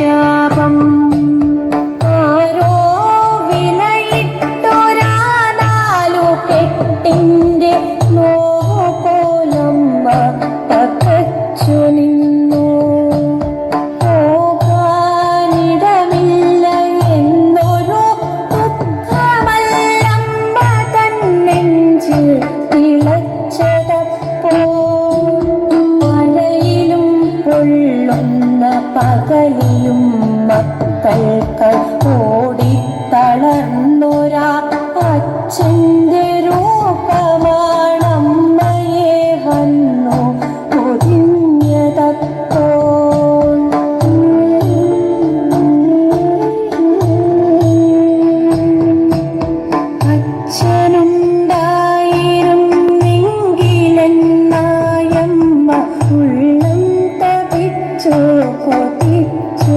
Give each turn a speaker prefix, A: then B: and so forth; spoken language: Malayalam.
A: 셔 വളർന്നൊരാ അച്ഛന്റെ വന്നു. ഉള്ളം കൊതിച്ചു